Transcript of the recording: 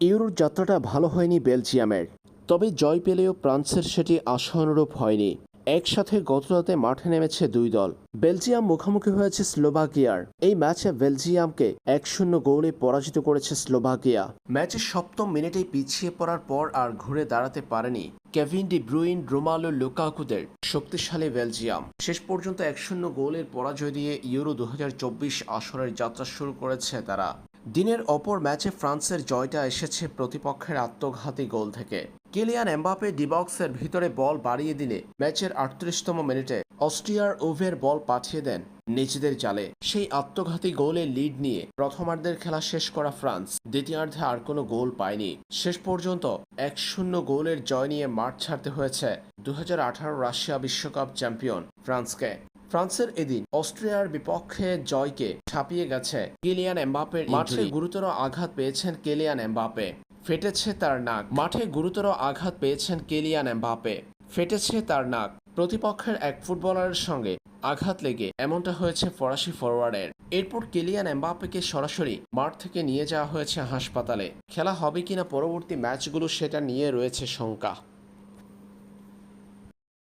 ইউরোর যাত্রাটা ভালো হয়নি বেলজিয়ামের। তবে জয় পেলেও ফ্রান্সের সেটি আশানুরূপ হয়নি। একসাথে গতরাতে মাঠে নেমেছে দুই দল। বেলজিয়াম মুখোমুখি হয়েছে স্লোভাকিয়ার। এই ম্যাচে বেলজিয়ামকে এক শূন্য গোলে পরাজিত করেছে স্লোভাকিয়া। ম্যাচের সপ্তম মিনিটেই পিছিয়ে পড়ার পর আর ঘুরে দাঁড়াতে পারেনি কেভিন ডি ব্রুইন, রোমালো লুকাকুদের শক্তিশালী বেলজিয়াম। শেষ পর্যন্ত এক শূন্য গোলের পরাজয় দিয়ে ইউরো দু আসরের যাত্রা শুরু করেছে তারা। দিনের অপর ম্যাচে ফ্রান্সের জয়টা এসেছে প্রতিপক্ষের আত্মঘাতী গোল থেকে। কিলিয়ান এমবাপে ডিবক্সের ভিতরে বল বাড়িয়ে দিলে ম্যাচের আটত্রিশতম মিনিটে অস্ট্রিয়ার ওভের বল পাঠিয়ে দেন নিজেদের জালে। সেই আত্মঘাতী গোলে লিড নিয়ে প্রথমার্ধের খেলা শেষ করা ফ্রান্স, দ্বিতীয়ার্ধে আর কোনো গোল পায়নি। শেষ পর্যন্ত এক শূন্য গোলের জয় নিয়ে মাঠ ছাড়তে হয়েছে দু হাজার আঠারো রাশিয়া বিশ্বকাপ চ্যাম্পিয়ন ফ্রান্সকে। ফ্রান্সের এদিন অস্ট্রিয়ার বিপক্ষে জয়কে ছাপিয়ে গেছে কিলিয়ান এমবাপের মাঠে গুরুতর আঘাত পেয়েছেন কেলিয়ান এমবাপে। ফেটেছে তার নাক। মাঠে গুরুতর আঘাত পেয়েছেন কেলিয়ান এমবাপে। ফেটেছে তার নাক। প্রতিপক্ষের এক ফুটবলারের সঙ্গে আঘাত লেগে এমনটা হয়েছে ফরাসি ফরওয়ার্ডের এরপর কেলিয়ান এমবাপেকে সরাসরি মাঠ থেকে নিয়ে যাওয়া হয়েছে হাসপাতালে। খেলা হবে কিনা পরবর্তী ম্যাচগুলো সেটা নিয়ে রয়েছে শঙ্কা।